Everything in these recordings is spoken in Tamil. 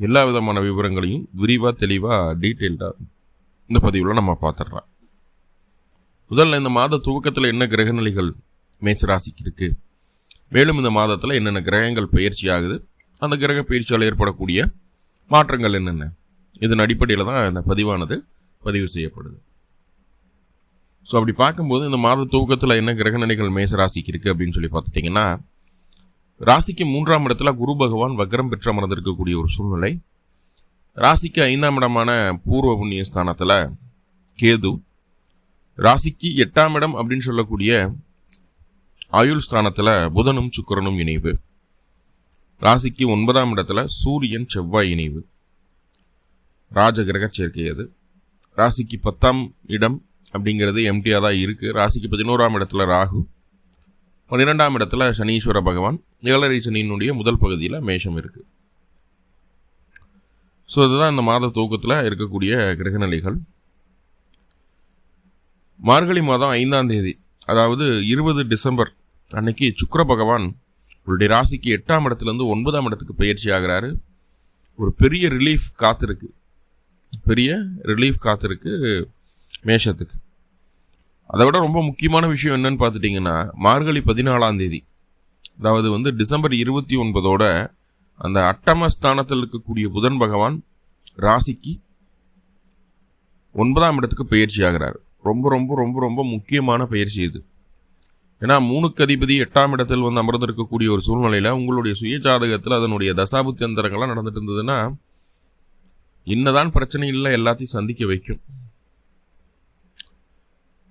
எல்லா விதமான விவரங்களையும் விரிவாக தெளிவாக டீட்டெயில்டாக இந்த பதிவில் நம்ம பார்த்துடலாம் முதல்ல இந்த மாத துவக்கத்தில் என்ன கிரகநிலைகள் மேசராசிக்கு இருக்குது மேலும் இந்த மாதத்தில் என்னென்ன கிரகங்கள் பயிற்சி ஆகுது? அந்த கிரக பயிற்சியால் ஏற்படக்கூடிய மாற்றங்கள் என்னென்ன? இதன் அடிப்படையில் தான் இந்த பதிவானது பதிவு செய்யப்படுது. ஸோ அப்படி பார்க்கும்போது இந்த மாத துவக்கத்தில் என்ன கிரகநிலைகள் மேசராசிக்கு இருக்குது அப்படின்னு சொல்லி பார்த்துட்டிங்கன்னா ராசிக்கு மூன்றாம் இடத்துல குரு பகவான் வக்ரம் பெற்று அமர்ந்திருக்கக்கூடிய ஒரு சூழ்நிலை. ராசிக்கு ஐந்தாம் இடமான பூர்வ புண்ணிய ஸ்தானத்தில் கேது. ராசிக்கு எட்டாம் இடம் அப்படின்னு சொல்லக்கூடிய ஆயுள் ஸ்தானத்தில் புதனும் சுக்கரனும் இணைவு. ராசிக்கு ஒன்பதாம் இடத்துல சூரியன் செவ்வாய் இணைவு. ராஜகிரக சேர்க்கை அது. ராசிக்கு பத்தாம் இடம் அப்படிங்கிறது எம்டியாக தான் இருக்குது ராசிக்கு பதினோராம் இடத்துல ராகு. பன்னிரெண்டாம் இடத்துல சனீஸ்வர பகவான் ஏழரை சனியினுடைய முதல் பகுதியில் மேஷம் இருக்குது ஸோ இதுதான் இந்த மாத தூக்கத்தில் இருக்கக்கூடிய கிரகநிலைகள். மார்கழி மாதம் ஐந்தாம் தேதி அதாவது இருபது டிசம்பர் அன்னைக்கு சுக்கர பகவான் உங்களுடைய ராசிக்கு எட்டாம் இடத்துலேருந்து ஒன்பதாம் இடத்துக்கு பயிற்சி ஆகிறாரு. ஒரு பெரிய ரிலீஃப் காத்திருக்கு. பெரிய ரிலீஃப் காத்திருக்கு மேஷத்துக்கு. அதை விட ரொம்ப முக்கியமான விஷயம் என்னன்னு பார்த்துட்டிங்கன்னா மார்கழி பதினாலாம் தேதி. அதாவது வந்து டிசம்பர் இருபத்தி ஒன்பதோட அந்த அட்டமஸ்தானத்தில் இருக்கக்கூடிய புதன் பகவான் ராசிக்கு ஒன்பதாம் இடத்துக்கு பயிற்சி ஆகிறார். ரொம்ப ரொம்ப ரொம்ப ரொம்ப முக்கியமான பயிற்சி இது. ஏன்னா மூணுக்கு அதிபதி எட்டாம் இடத்தில் வந்து அமர்ந்திருக்கக்கூடிய ஒரு சூழ்நிலையில் உங்களுடைய சுய ஜாதகத்தில் அதனுடைய தசாபுத்தியந்திரங்கள்லாம் நடந்துட்டு இருந்ததுன்னா என்னதான் பிரச்சனை இல்லை எல்லாத்தையும் சந்திக்க வைக்கும்.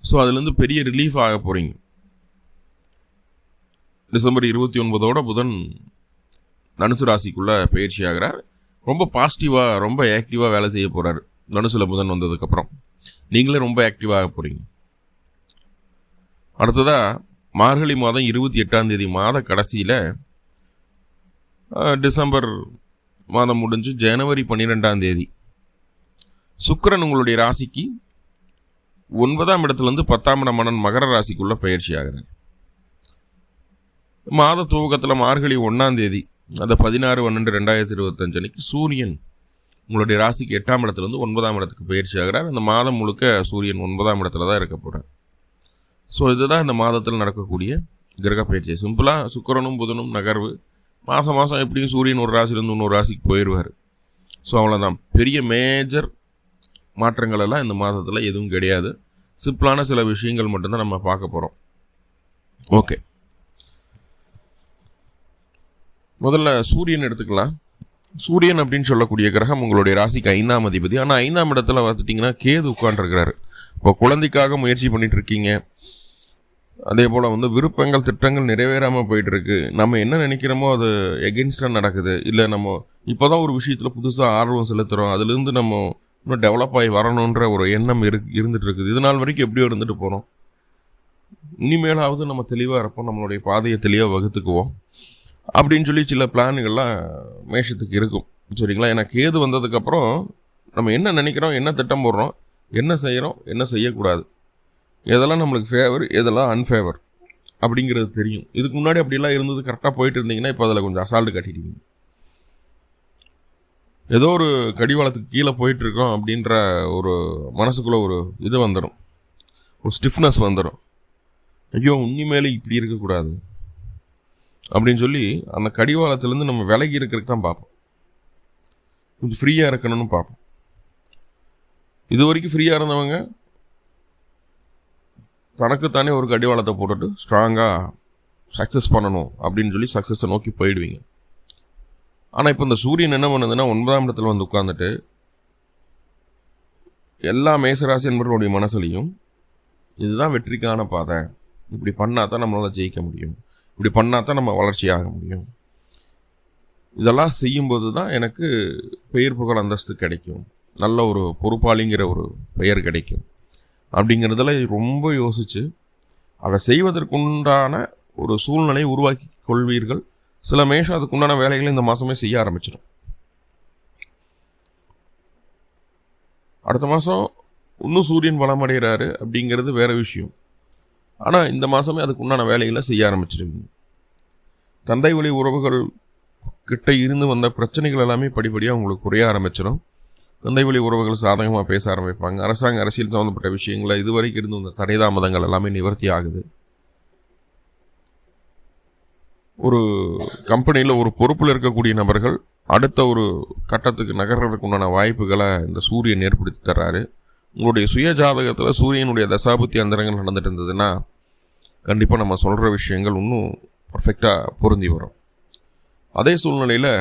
ஸோ அதுலேருந்து பெரிய ரிலீஃப் ஆக போகிறீங்க டிசம்பர் இருபத்தி ஒன்பதோட புதன் தனுசு ராசிக்குள்ளே பயிற்சி ஆகிறார். ரொம்ப பாசிட்டிவாக ரொம்ப ஆக்டிவாக வேலை செய்ய போகிறார் தனுசில் புதன் வந்ததுக்கப்புறம் நீங்களே ரொம்ப ஆக்டிவாக போகிறீங்க அடுத்ததாக மார்கழி மாதம் இருபத்தி எட்டாம் தேதி மாத கடைசியில் டிசம்பர் மாதம் முடிஞ்சு ஜனவரி பன்னிரெண்டாம் தேதி. சுக்கரன் உங்களுடைய ராசிக்கு ஒன்பதாம் இடத்துலேருந்து பத்தாம் இடம் மன்னன் மகர ராசிக்குள்ளே பயிற்சி ஆகிறார் மாத துவக்கத்தில் மார்கழி ஒன்றாம் தேதி அந்த பதினாறு பன்னெண்டு ரெண்டாயிரத்தி இருபத்தஞ்சு அன்னைக்கு சூரியன் உங்களுடைய ராசிக்கு எட்டாம் இடத்துலேருந்து ஒன்பதாம் இடத்துக்கு பயிற்சி ஆகிறார். அந்த மாதம் முழுக்க சூரியன் ஒன்பதாம் இடத்துல தான் இருக்க போகிறார் ஸோ இதுதான் இந்த மாதத்தில் நடக்கக்கூடிய கிரக பயிற்சி. சிம்பிளாக சுக்கரனும் புதனும் நகர்வு. மாதம் மாதம் எப்படியும் சூரியன் ஒரு ராசிலேருந்து இன்னொரு ராசிக்கு போயிடுவார் ஸோ அவ்வளோதான் பெரிய மேஜர் மாற்றங்கள் எல்லாம் இந்த மாதத்தில் எதுவும் கிடையாது. சிம்பிளான சில விஷயங்கள் மட்டும்தான் நம்ம பார்க்க போகிறோம் ஓகே. முதல்ல சூரியன் எடுத்துக்கலாம். சூரியன் அப்படின்னு சொல்லக்கூடிய கிரகம் உங்களுடைய ராசிக்கு ஐந்தாம் அதிபதி. ஆனால் ஐந்தாம் இடத்துல பார்த்துட்டிங்கன்னா கேது உட்காண்டிருக்கிறாரு இப்போ குழந்தைக்காக முயற்சி பண்ணிட்டு இருக்கீங்க அதே போல் வந்து விருப்பங்கள் திட்டங்கள் நிறைவேறாமல் போயிட்டுருக்கு. நம்ம என்ன நினைக்கிறோமோ அது எகென்ஸ்டாக நடக்குது. இல்லை நம்ம இப்போ தான் ஒரு விஷயத்தில் புதுசாக ஆர்வம் செலுத்துகிறோம் அதுலேருந்து நம்ம இன்னும் டெவலப் ஆகி வரணுன்ற ஒரு எண்ணம் இரு இருந்துட்டு இருக்குது இது நாள் வரைக்கும் எப்படியோ இருந்துட்டு போகிறோம் இனிமேலாவது நம்ம தெளிவாக இருப்போம். நம்மளுடைய பாதையை தெளிவாக வகுத்துக்குவோம். அப்படின்னு சொல்லி சில பிளானுகள்லாம் மேஷத்துக்கு இருக்கும். சரிங்களா? எனக்கு ஏது வந்ததுக்கப்புறம் நம்ம என்ன நினைக்கிறோம் என்ன திட்டம் போடுறோம் என்ன செய்கிறோம் என்ன செய்யக்கூடாது எதெல்லாம் நம்மளுக்கு ஃபேவர் எதெல்லாம் அன்ஃபேவர் அப்படிங்கிறது தெரியும். இதுக்கு முன்னாடி அப்படிலாம் இருந்தது கரெக்டாக போயிட்டு இருந்தீங்கன்னா இப்போ அதில் கொஞ்சம் அசால்ட்டு கட்டிட்டீங்க. ஏதோ ஒரு கடிவாளத்துக்கு கீழே போயிட்டுருக்கோம் அப்படின்ற ஒரு மனசுக்குள்ளே ஒரு இது வந்துடும் ஒரு ஸ்டிஃப்னஸ் வந்துடும் ஐயோ உண்மையிலே இப்படி இருக்கக்கூடாது அப்படின்னு சொல்லி அந்த கடிவாளத்துலேருந்து நம்ம விலகி இருக்கிறதுக்கு தான் பார்ப்போம். கொஞ்சம் ஃப்ரீயாக இருக்கணும்னு பார்ப்போம். இது வரைக்கும் ஃப்ரீயாக இருந்தவங்க தனக்குத்தானே ஒரு கடிவாளத்தை போட்டுட்டு ஸ்ட்ராங்காக சக்ஸஸ் பண்ணணும் அப்படின்னு சொல்லி சக்ஸஸை நோக்கி போயிடுவீங்க. ஆனால் இப்போ இந்த சூரியன் என்ன பண்ணுதுன்னா ஒன்பதாம் இடத்துல வந்து உட்காந்துட்டு எல்லா மேசராசி என்பவர்களுடைய மனசுலையும் இதுதான் வெற்றிக்கான பாதை. இப்படி பண்ணால் தான் நம்மளால் ஜெயிக்க முடியும். இப்படி பண்ணால் தான் நம்ம வளர்ச்சி ஆக முடியும். இதெல்லாம் செய்யும்போது தான் எனக்கு பெயர் புகழ் அந்தஸ்து கிடைக்கும். நல்ல ஒரு பொறுப்பாளிங்கிற ஒரு பெயர் கிடைக்கும். அப்படிங்கிறதுல ரொம்ப யோசித்து அதை செய்வதற்குண்டான ஒரு சூழ்நிலையை உருவாக்கி கொள்வீர்கள். சில மேஷம் அதுக்குண்டான வேலைகளை இந்த மாதமே செய்ய ஆரம்பிச்சிடும். அடுத்த மாதம் இன்னும் சூரியன் பலமடைகிறாரு அப்படிங்கிறது வேறு விஷயம். ஆனால் இந்த மாதமே அதுக்கு உண்டான வேலைகளை செய்ய ஆரம்பிச்சிருவீங்க. தந்தை வழி உறவுகள் கிட்ட இருந்து வந்த பிரச்சனைகள் எல்லாமே படிப்படியாக உங்களுக்கு குறைய ஆரம்பிச்சிடும். தந்தை வழி உறவுகள் சாதகமாக பேச ஆரம்பிப்பாங்க. அரசாங்க அரசியல் சம்மந்தப்பட்ட விஷயங்களை இதுவரைக்கும் இருந்து வந்த தடைதாமதங்கள் எல்லாமே நிவர்த்தி ஆகுது. ஒரு கம்பெனியில் ஒரு பொறுப்பில் இருக்கக்கூடிய நபர்கள் அடுத்த ஒரு கட்டத்துக்கு நகர்றதுக்கு உண்டான வாய்ப்புகளை இந்த சூரியன் ஏற்படுத்தி தர்றாரு. உங்களுடைய சுய ஜாதகத்தில் சூரியனுடைய தசாபுத்தி அந்தரங்கள் நடந்துட்டு இருந்ததுன்னா கண்டிப்பாக நம்ம சொல்கிற விஷயங்கள் இன்னும் பர்ஃபெக்டாக பொருந்தி வரும். அதே சூழ்நிலையில்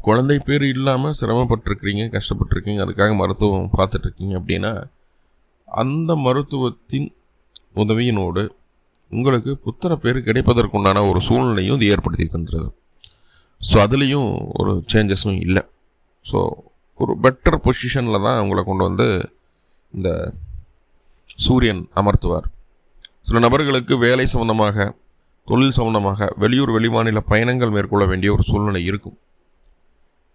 குழந்தை பேர் இல்லாமல் சிரமப்பட்டிருக்கிறீங்க கஷ்டப்பட்டிருக்கீங்க அதுக்காக மருத்துவம் பார்த்துட்ருக்கீங்க அப்படின்னா அந்த மருத்துவத்தின் உதவியினோடு உங்களுக்கு புத்திர பேர் கிடைப்பதற்குண்டான ஒரு சூழ்நிலையும் இது ஏற்படுத்தி தந்துடுது ஸோ அதுலேயும் ஒரு சேஞ்சஸும் இல்லை. ஸோ ஒரு பெட்டர் பொசிஷனில் தான் உங்களை கொண்டு வந்து இந்த சூரியன் அமர்த்துவார். சில நபர்களுக்கு வேலை சம்மந்தமாக தொழில் சம்மந்தமாக வெளியூர் வெளிமாநில பயணங்கள் மேற்கொள்ள வேண்டிய ஒரு சூழ்நிலை இருக்கும்.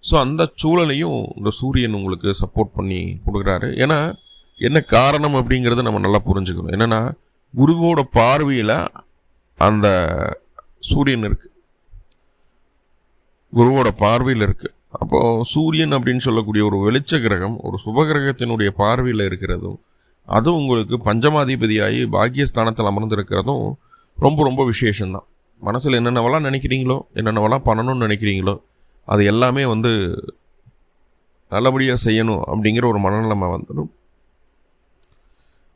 ஸோ அந்த சூழலையும் இந்த சூரியன் உங்களுக்கு சப்போர்ட் பண்ணி கொடுக்குறாரு. ஏன்னா என்ன காரணம் அப்படிங்கிறத நம்ம நல்லா புரிஞ்சுக்கணும். என்னென்னா குருவோட பார்வையில் அந்த சூரியன் இருக்குது குருவோட பார்வையில் இருக்குது அப்போது சூரியன் அப்படின்னு சொல்லக்கூடிய ஒரு வெளிச்ச கிரகம் ஒரு சுபகிரகத்தினுடைய பார்வையில் இருக்கிறதும் அதுவும் உங்களுக்கு பஞ்சமாதிபதியாகி பாக்கியஸ்தானத்தில் அமர்ந்திருக்கிறதும் ரொம்ப ரொம்ப விசேஷம்தான். மனசில் என்னென்னவெல்லாம் நினைக்கிறீங்களோ என்னென்னவெல்லாம் பண்ணணும்னு நினைக்கிறீங்களோ அது எல்லாமே வந்து நல்லபடியாக செய்யணும் அப்படிங்கிற ஒரு மனநிலைமை வந்துடும்.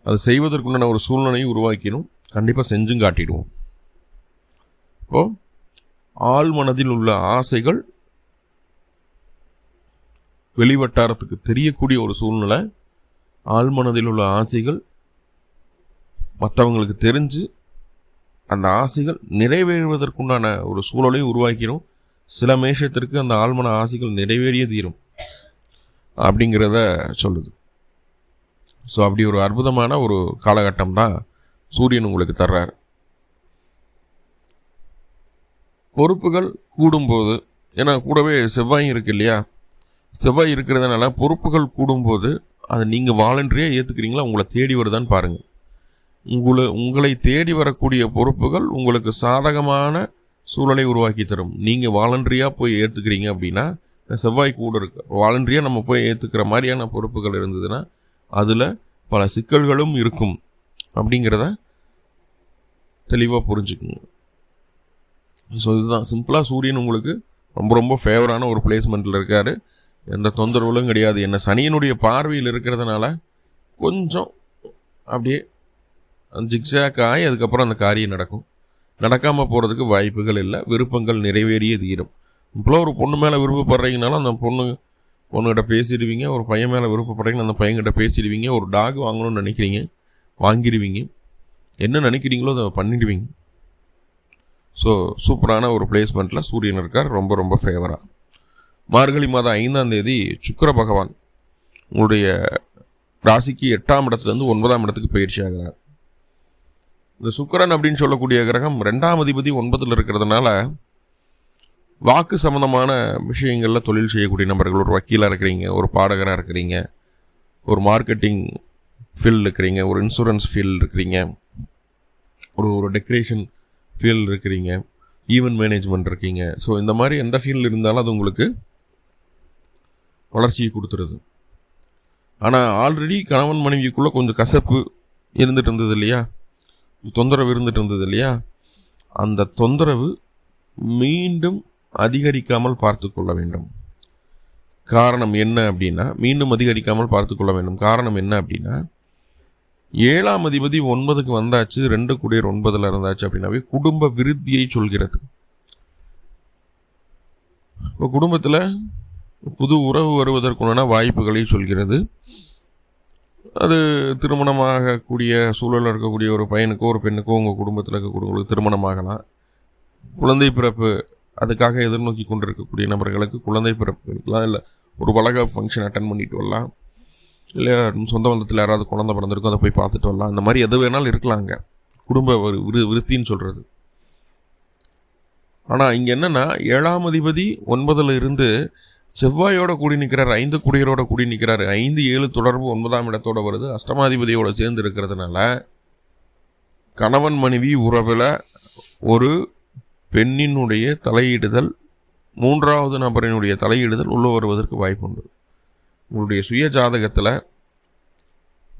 அது செய்வதற்குண்டான ஒரு சூழ்நிலையை உருவாக்கிடும். கண்டிப்பாக செஞ்சும் காட்டிடுவோம். இப்போது ஆள் மனதில் உள்ள ஆசைகள் வெளிவட்டாரத்துக்கு தெரியக்கூடிய ஒரு சூழ்நிலை ஆழ்மனதில் உள்ள ஆசைகள் மற்றவங்களுக்கு தெரிஞ்சு அந்த ஆசைகள் நிறைவேறுவதற்குண்டான ஒரு சூழலையும் உருவாக்கிடும். சில மேஷத்திற்கு அந்த ஆழ்மன ஆசைகள் நிறைவேறிய தீரும். அப்படிங்கிறத சொல்லுது. ஸோ அப்படி ஒரு அற்புதமான ஒரு காலகட்டம் தான் சூரியன் உங்களுக்கு தர்றார். பொறுப்புகள் கூடும்போது ஏன்னா கூடவே செவ்வாயும் இருக்கு இல்லையா? செவ்வாய் இருக்கிறதுனால பொறுப்புகள் கூடும்போது அதை நீங்கள் வாலண்டரியாக ஏற்றுக்கிறீங்களா உங்களை தேடி வருதான்னு பாருங்கள் உங்களை உங்களை தேடி வரக்கூடிய பொறுப்புகள் உங்களுக்கு சாதகமான சூழலை உருவாக்கி தரும். நீங்கள் வாலண்டரியாக போய் ஏற்றுக்கிறீங்க அப்படின்னா செவ்வாய் கூட இருக்கு. வாலண்டரியாக நம்ம போய் ஏற்றுக்கிற மாதிரியான பொறுப்புகள் இருந்ததுன்னா அதில் பல சிக்கல்களும் இருக்கும். அப்படிங்கிறத தெளிவாக புரிஞ்சுக்குங்க. ஸோ இதுதான். சிம்பிளாக சூரியன் உங்களுக்கு ரொம்ப ரொம்ப ஃபேவரான ஒரு பிளேஸ்மெண்ட்டில் இருக்கார். எந்த தொந்தரவுகளும் கிடையாது. என்ன சனியினுடைய பார்வையில் இருக்கிறதுனால கொஞ்சம் அப்படியே ஜிக்ஸாக் ஆகி அதுக்கப்புறம் அந்த காரியம் நடக்கும். நடக்காமல் போகிறதுக்கு வாய்ப்புகள் இல்லை. விருப்பங்கள் நிறைவேறிய தீரும். இப்போலாம் ஒரு பொண்ணு மேலே விருப்பப்படுறீங்கனாலும் அந்த பொண்ணு பொண்ணுகிட்ட பேசிடுவீங்க ஒரு பையன் மேலே விருப்பப்படுறீங்கன்னு அந்த பையன்கிட்ட பேசிடுவீங்க ஒரு டாக் வாங்கணும்னு நினைக்கிறீங்க வாங்கிடுவீங்க. என்ன நினைக்கிறீங்களோ அதை பண்ணிடுவீங்க. ஸோ சூப்பரான ஒரு பிளேஸ்மெண்ட்டில் சூரியன் இருக்கார் ரொம்ப ரொம்ப ஃபேவராக மார்கழி மாதம் ஐந்தாம் தேதி சுக்கர பகவான் உங்களுடைய ராசிக்கு எட்டாம் இடத்துலேருந்து ஒன்பதாம் இடத்துக்கு பயிற்சி ஆகிறார். இந்த சுக்கரன் அப்படின்னு சொல்லக்கூடிய கிரகம் ரெண்டாம் அதிபதி ஒன்பதில் இருக்கிறதுனால வாக்கு சம்மந்தமான விஷயங்களில் தொழில் செய்யக்கூடிய நபர்கள் ஒரு வக்கீலாக இருக்கிறீங்க ஒரு பாடகராக இருக்கிறீங்க ஒரு மார்க்கெட்டிங் ஃபீல்டு இருக்கிறீங்க ஒரு இன்சூரன்ஸ் ஃபீல்டு இருக்கிறீங்க ஒரு ஒரு டெக்கரேஷன் ஃபீல்டு இருக்கிறீங்க ஈவெண்ட் மேனேஜ்மெண்ட் இருக்கீங்க. ஸோ இந்த மாதிரி எந்த ஃபீல்டு இருந்தாலும் அது உங்களுக்கு வளர்ச்சியை கொடுத்துருது. ஆனால் ஆல்ரெடி கணவன் மனைவிக்குள்ளே கொஞ்சம் கசப்பு இருந்துட்டு இருந்தது இல்லையா? தொந்தரவு இருந்துட்டு இருந்தது இல்லையா? அந்த தொந்தரவு மீண்டும் அதிகரிக்காமல் பார்த்து கொள்ள வேண்டும். காரணம் என்ன அப்படின்னா மீண்டும் அதிகரிக்காமல் பார்த்து கொள்ள வேண்டும். காரணம் என்ன அப்படின்னா ஏழாம் அதிபதி ஒன்பதுக்கு வந்தாச்சு ரெண்டு குடியர் ஒன்பதில் இருந்தாச்சு அப்படின்னாவே குடும்ப விருத்தியை சொல்கிறது. இப்போ குடும்பத்தில் புது உறவு வருவதற்குண்டான வாய்ப்புகளை சொல்கிறது. அது திருமணமாகக்கூடிய சூழலில் இருக்கக்கூடிய ஒரு பையனுக்கோ ஒரு பெண்ணுக்கோ உங்கள் குடும்பத்தில் இருக்கக்கூடியவங்களுக்கு திருமணமாகலாம். குழந்தை பிறப்பு அதுக்காக எதிர்நோக்கி கொண்டிருக்கக்கூடிய நபர்களுக்கு குழந்தை பிறப்பு கிடைக்கலாம் இல்லை ஒரு வளக ஃபங்க்ஷன் அட்டன் பண்ணிட்டு வரலாம். இல்லை சொந்த பந்தத்தில் யாராவது குழந்தை பிறந்திருக்கோ அதை போய் பார்த்துட்டு வரலாம். அந்த மாதிரி எது வேணாலும் இருக்கலாங்க. குடும்ப ஒரு விரு விருத்தின்னு சொல்கிறது ஆனால் இங்கே என்னென்னா ஏழாம் அதிபதி ஒன்பதில் இருந்து செவ்வாயோட கூடி நிற்கிறார் ஐந்து குடியரோட கூடி நிற்கிறார் ஐந்து ஏழு தொடர்பு ஒன்பதாம் இடத்தோட வருது. அஷ்டமாதிபதியோட சேர்ந்து இருக்கிறதுனால கணவன் மனைவி உறவில் ஒரு பெண்ணினுடைய தலையிடுதல் மூன்றாவது நபரினுடைய தலையிடுதல் உள்ளே வருவதற்கு வாய்ப்பு உண்டு உங்களுடைய சுய ஜாதகத்தில்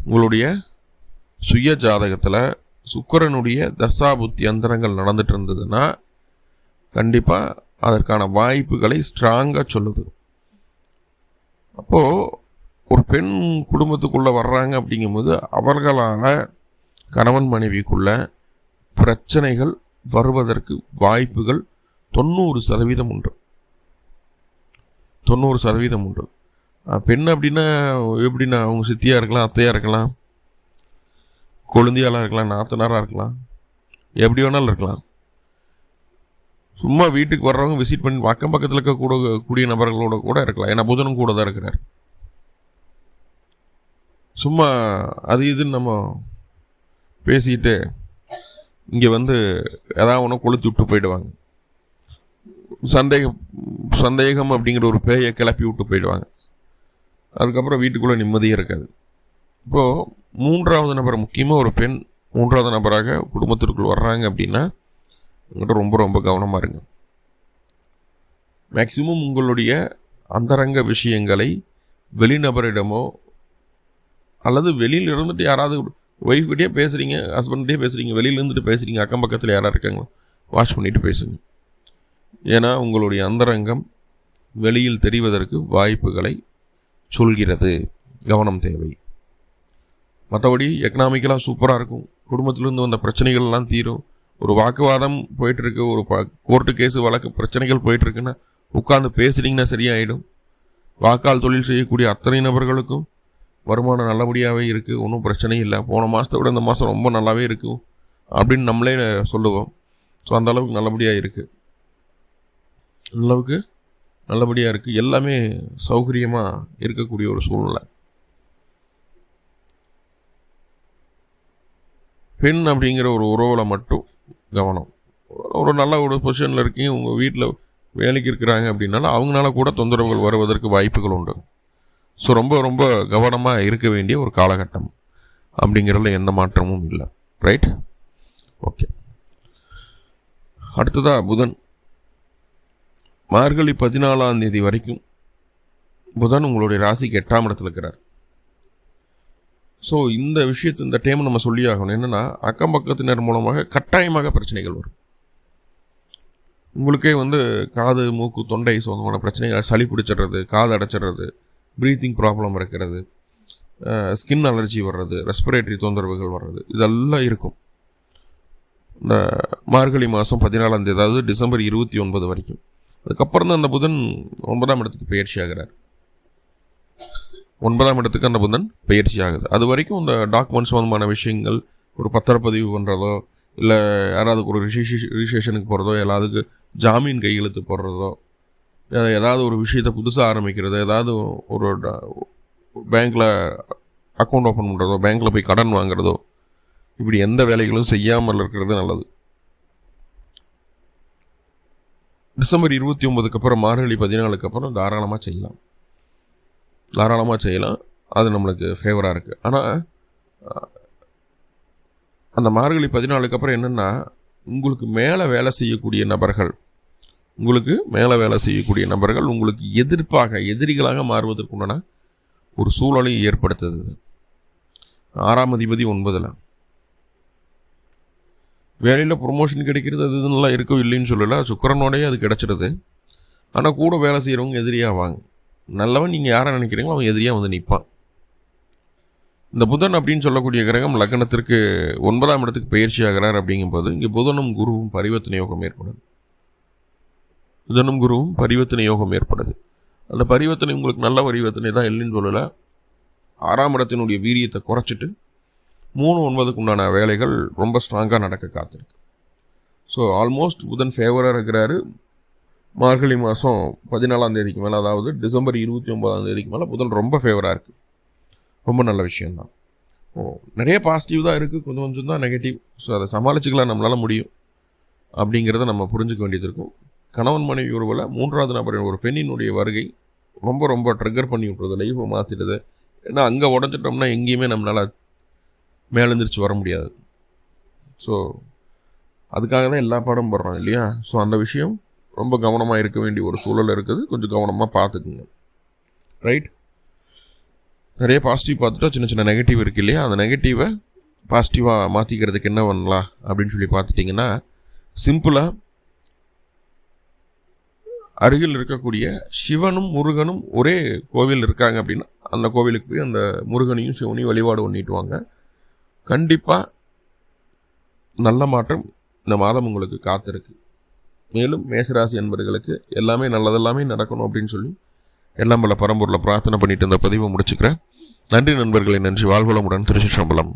உங்களுடைய சுய ஜாதகத்தில் சுக்கரனுடைய தசாபுத்தி அந்தரங்கள் நடந்துட்டு இருந்ததுன்னா கண்டிப்பாக அதற்கான வாய்ப்புகளை ஸ்ட்ராங்காக சொல்லுது. அப்போது ஒரு பெண் குடும்பத்துக்குள்ளே வர்றாங்க அப்படிங்கும்போது அவர்களால் கணவன் மனைவிக்குள்ள பிரச்சனைகள் வருவதற்கு வாய்ப்புகள் தொண்ணூறு சதவீதம் உண்டு. தொண்ணூறு சதவீதம் உண்டு. பெண் அப்படின்னா எப்படின்னா அவங்க சித்தியாக இருக்கலாம் அத்தையாக இருக்கலாம் கொழுந்தியாலாக இருக்கலாம் நாத்தனாராக இருக்கலாம் எப்படி வேணாலும் இருக்கலாம். சும்மா வீட்டுக்கு வர்றவங்க விசிட் பண்ணி அக்கம் பக்கத்தில் இருக்க கூட கூடிய நபர்களோட கூட இருக்கலாம். ஏன்னா புதனும் கூட தான் இருக்கிறார். சும்மா அது இதுன்னு நம்ம பேசிக்கிட்டு இங்கே வந்து ஏதாவது ஒன்று கொளுத்தி விட்டு போயிடுவாங்க. சந்தேகம் சந்தேகம் அப்படிங்கிற ஒரு பேயை கிளப்பி விட்டு போயிடுவாங்க. அதுக்கப்புறம் வீட்டுக்குள்ளே நிம்மதியே இருக்காது. இப்போது மூன்றாவது நபர் முக்கியமாக ஒரு பெண் மூன்றாவது நபராக குடும்பத்திற்குள் வர்றாங்க அப்படின்னா உங்கள்கிட்ட ரொம்ப ரொம்ப கவனமாக இருங்க. மேக்சிமம் உங்களுடைய அந்தரங்க விஷயங்களை வெளிநபரிடமோ அல்லது வெளியில் இருந்துட்டு யாராவது ஒய்ஃப்கிட்டே பேசுகிறீங்க ஹஸ்பண்ட்கிட்டே பேசுகிறீங்க வெளியில் இருந்துட்டு பேசுகிறீங்க அக்கம் பக்கத்தில் யாராக இருக்காங்களோ? வாஷ் பண்ணிவிட்டு பேசுங்க. ஏன்னா உங்களுடைய அந்தரங்கம் வெளியில் தெரிவதற்கு வாய்ப்புகளை சொல்கிறது. கவனம் தேவை. மற்றபடி எக்கனாமிக்கலாக சூப்பராக இருக்கும். குடும்பத்திலேருந்து வந்த பிரச்சனைகள்லாம் தீரும். ஒரு வாக்குவாதம் போயிட்டுருக்கு ஒரு கோர்ட்டு கேஸு வழக்கு பிரச்சனைகள் போயிட்டுருக்குன்னா உட்காந்து பேசுனீங்கன்னா சரியாயிடும். வாக்கால் தொழில் செய்யக்கூடிய அத்தனை நபர்களுக்கும் வருமானம் நல்லபடியாகவே இருக்குது ஒன்றும் பிரச்சனையும் இல்லை. போன மாதத்தை விட இந்த மாதம் ரொம்ப நல்லாவே இருக்கும் அப்படின்னு நம்மளே சொல்லுவோம். ஸோ அந்த அளவுக்கு நல்லபடியாக இருக்குது அளவுக்கு நல்லபடியாக இருக்குது எல்லாமே சௌகரியமாக இருக்கக்கூடிய ஒரு சூழ்நிலை. பெண் அப்படிங்கிற ஒரு உறவில் மட்டும் கவனம். ஒரு நல்ல ஒரு பொசிஷனில் இருக்கீங்க உங்கள் வீட்டில் வேலைக்கு இருக்கிறாங்க அப்படின்னாலும் அவங்களால கூட தொந்தரவுகள் வருவதற்கு வாய்ப்புகள் உண்டு. ஸோ ரொம்ப ரொம்ப கவனமாக இருக்க வேண்டிய ஒரு காலகட்டம். அப்படிங்கிறதுல எந்த மாற்றமும் இல்லை. ரைட் ஓகே அடுத்ததாக புதன். மார்கழி பதினாலாம் தேதி வரைக்கும் புதன் உங்களுடைய ராசிக்கு எட்டாம் இடத்துல இருக்கிறார். ஸோ இந்த விஷயத்தை இந்த டைம் நம்ம சொல்லி ஆகணும். என்னென்னா அக்கம் பக்கத்தினர் மூலமாக கட்டாயமாக பிரச்சனைகள் வரும். உங்களுக்கே வந்து காது மூக்கு தொண்டை சொந்தமான பிரச்சனைகள் சளி பிடிச்சிடுறது காது அடைச்சிடுறது ப்ரீத்திங் ப்ராப்ளம் இருக்கிறது. ஸ்கின் அலர்ஜி வர்றது ரெஸ்பிரேட்டரி தொந்தரவுகள் வர்றது இதெல்லாம் இருக்கும். இந்த மார்கழி மாதம் பதினாலாம் தேதி அதாவது டிசம்பர் இருபத்தி ஒன்பது வரைக்கும். அதுக்கப்புறம் தான் அந்த புதன் ஒன்பதாம் இடத்துக்கு பயிற்சி ஆகிறார். ஒன்பதாம் இடத்துக்கு அந்த புதன் பயிற்சி ஆகுது. அது வரைக்கும் இந்த டாக்குமெண்ட்ஸ் சம்மந்தமான விஷயங்கள் ஒரு பத்திரப்பதிவு பண்ணுறதோ இல்லை யாராவது ஒரு ரிஜிஸ்ட்ரேஷனுக்கு போகிறதோ எல்லாத்துக்கு ஜாமீன் கையெழுத்து போடுறதோ ஏதாவது ஒரு விஷயத்தை புதுசாக ஆரம்பிக்கிறது ஏதாவது ஒரு பேங்க்கில் அக்கௌண்ட் ஓப்பன் பண்ணுறதோ பேங்க்கில் போய் கடன் வாங்குறதோ இப்படி எந்த வேலைகளும் செய்யாமல் இருக்கிறது நல்லது. டிசம்பர் இருபத்தி ஒம்பதுக்கு அப்புறம் மார்கழி பதினாலுக்கு அப்புறம் தாராளமாக செய்யலாம். தாராளமாக செய்யலாம். அது நம்மளுக்கு ஃபேவராக இருக்குது ஆனால் அந்த மார்கழி பதினாலுக்கு அப்புறம் என்னென்னா உங்களுக்கு மேலே வேலை செய்யக்கூடிய நபர்கள் உங்களுக்கு மேலே வேலை செய்யக்கூடிய நபர்கள் உங்களுக்கு எதிர்ப்பாக எதிரிகளாக மாறுவதற்குண்டான ஒரு சூழலை ஏற்படுத்துது. ஆறாம் அதிபதி ஒன்பதில். வேலையில் ப்ரொமோஷன் கிடைக்கிறது அது இதுலாம் இருக்கோ இல்லைன்னு சொல்லலை. சுக்கரனோடையே அது கிடச்சிடுது ஆனால் கூட வேலை செய்கிறவங்க எதிரியாக வாங்க. நல்லவன் நீங்கள் யாரை நினைக்கிறீங்களோ அவன் எதிரியாக வந்து நிற்பான் இந்த புதன் அப்படின்னு சொல்லக்கூடிய கிரகம் லக்னத்திற்கு ஒன்பதாம் இடத்துக்கு பயிற்சி ஆகிறார் அப்படிங்கும்போது இங்கே புதனும் குருவும் பரிவர்த்தனை யோகம் ஏற்படுது. புதனும் குருவும் பரிவர்த்தனை யோகம் ஏற்படுது. அந்த பரிவர்த்தனை உங்களுக்கு நல்ல பரிவர்த்தனை தான் இல்லைன்னு சொல்லலை. ஆறாம் இடத்தினுடைய வீரியத்தை குறைச்சிட்டு மூணு ஒன்பதுக்கு உண்டான வேலைகள் ரொம்ப ஸ்ட்ராங்காக நடக்க காத்திருக்கு. ஸோ ஆல்மோஸ்ட் புதன் ஃபேவராக இருக்கிறாரு. மார்கழி மாதம் பதினாலாம் தேதிக்கு மேலே அதாவது டிசம்பர் இருபத்தி ஒன்பதாம் தேதிக்கு மேலே புதன் ரொம்ப ஃபேவராக இருக்குது ரொம்ப நல்ல விஷயந்தான் ஓ நிறைய பாசிட்டிவ் தான் இருக்குது கொஞ்சம் கொஞ்சம் தான் நெகட்டிவ் ஸோ அதை சமாளிச்சுக்கலாம் நம்மளால் முடியும். அப்படிங்கிறத நம்ம புரிஞ்சுக்க வேண்டியது இருக்கும். கணவன் மனைவி உறவில் மூன்றாவது நபரின் ஒரு பெண்ணினுடைய வருகை ரொம்ப ரொம்ப ட்ரிகர் பண்ணி விட்றது லைஃப்பை மாற்றிடுது ஏன்னா அங்கே உடஞ்சிட்டோம்னா எங்கேயுமே நம்மளால் மேலெந்திரிச்சு வர முடியாது. ஸோ அதுக்காக தான் எல்லா பாடம் படுறோம் இல்லையா? ஸோ அந்த விஷயம் ரொம்ப கவனமாக இருக்க வேண்டிய ஒரு சூழல் இருக்குது. கொஞ்சம் கவனமாக பார்த்துக்குங்க. ரைட் நிறைய பாசிட்டிவ் பார்த்துட்டா சின்ன சின்ன நெகட்டிவ் இருக்குது இல்லையா? அந்த நெகட்டிவை பாசிட்டிவாக மாற்றிக்கிறதுக்கு என்ன பண்ணலாம் அப்படின்னு சொல்லி பார்த்துட்டிங்கன்னா சிம்பிளாக அருகில் இருக்கக்கூடிய சிவனும் முருகனும் ஒரே கோவில் இருக்காங்க அப்படின்னா அந்த கோவிலுக்கு போய் அந்த முருகனையும் சிவனையும் வழிபாடு பண்ணிட்டு வாங்க. கண்டிப்பாக நல்ல மாற்றம் இந்த மாதம் உங்களுக்கு காத்திருக்கு. மேலும் மேசராசி என்பர்களுக்கு எல்லாமே நல்லதெல்லாமே நடக்கணும் அப்படின்னு சொல்லி எல்லாம் பல பரம்பூரில் பிரார்த்தனை பண்ணிட்டு இந்த பதிவை முடிச்சுக்கிறேன். நன்றி நண்பர்களை நன்றி. வாழ்வளமுடன் திருச்சி சம்பளம்